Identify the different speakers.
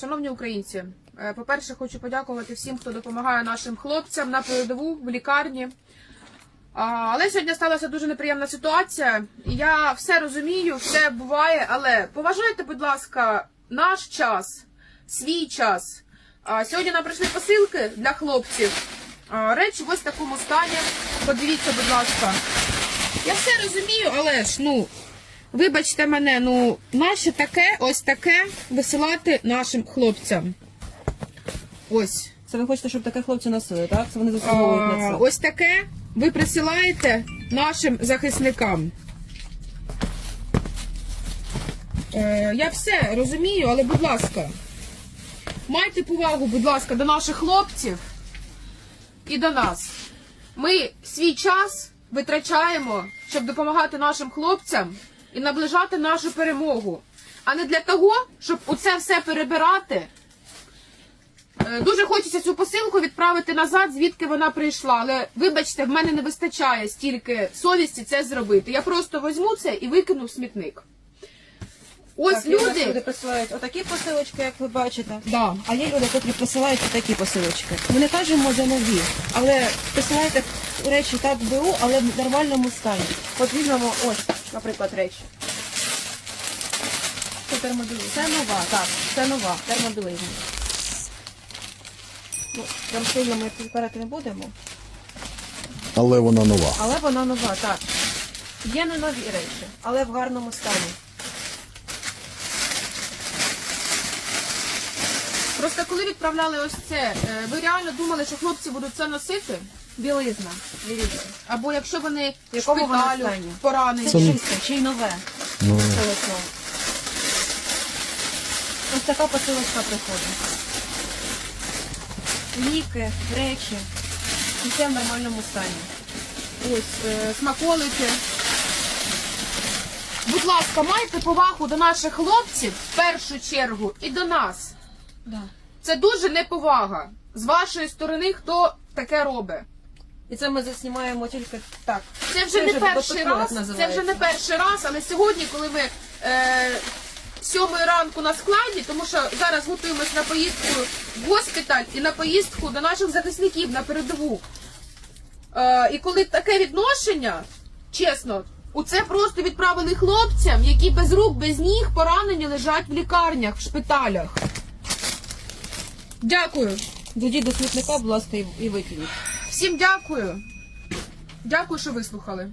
Speaker 1: Шановні українці, е, по-перше, хочу подякувати всім, хто допомагає нашим хлопцям на передову в лікарні. Але сьогодні сталася дуже неприємна ситуація. Я все розумію, все буває, але поважайте, будь ласка, наш час, свій час. Сьогодні нам прийшли посилки для хлопців. Речі в ось такому стані. Подивіться, будь ласка. Я все розумію, але ж ну. Вибачте мене, ну наше таке, ось таке висилати нашим хлопцям. Ось.
Speaker 2: Це ви хочете, щоб таке хлопці носили, так? Це вони заслуговують на це.
Speaker 1: ось таке ви присилаєте нашим захисникам. Е, я все розумію, але будь ласка, майте повагу, будь ласка, до наших хлопців і до нас. Ми свій час витрачаємо, щоб допомагати нашим хлопцям і наближати нашу перемогу, а не для того, щоб оце все перебирати. Е, Дуже хочеться цю посилку відправити назад, звідки вона прийшла. Але вибачте, в мене не вистачає стільки совісті це зробити. Я просто візьму це і викину в смітник. Ось
Speaker 2: Так, у
Speaker 1: люди.
Speaker 2: люди присилають отакі посилочки, як ви бачите.
Speaker 1: Да.
Speaker 2: А є люди, які присилають такі посилочки. Ми не кажемо за нові, але присилайте речі так беру, але в нормальному стані. От візьмемо ось, наприклад, речі.
Speaker 1: Це термобілизна.
Speaker 2: Це нова, так, це нова термобілизна. Ну, прям сильно ми підбирати не будемо,
Speaker 3: Але вона нова.
Speaker 2: але вона нова, так. Є не нові речі, але в гарному стані.
Speaker 1: Просто коли відправляли ось це, е, ви реально думали, що хлопці будуть це носити?
Speaker 2: Білизна, дивіться.
Speaker 1: Або якщо вони в
Speaker 2: Якому вона
Speaker 1: шпиталю
Speaker 2: стані?
Speaker 1: поранені.
Speaker 2: Це чисте, чи й нове.
Speaker 3: Ну.
Speaker 2: Ось така посилочка приходить. Ліки, речі. І все в нормальному стані.
Speaker 1: Ось е, смаколики. Будь ласка, майте повагу до наших хлопців в першу чергу і до нас.
Speaker 2: Да.
Speaker 1: Це дуже неповага з вашої сторони, хто таке робить.
Speaker 2: І це ми заснімаємо тільки так.
Speaker 1: Це вже
Speaker 2: Це
Speaker 1: не перший раз. Це вже не перший раз, але сьогодні, коли ми е, сьомої ранку на складі, тому що зараз готуємось на поїздку в госпіталь і на поїздку до наших захисників на передову. Е, і коли таке відношення, чесно, у це просто відправили хлопцям, які без рук, без ніг поранені лежать в лікарнях, в шпиталях. Дякую.
Speaker 2: Дійдіть до смітника, будь ласка, і, викиніть.
Speaker 1: Всім дякую. Дякую, що вислухали.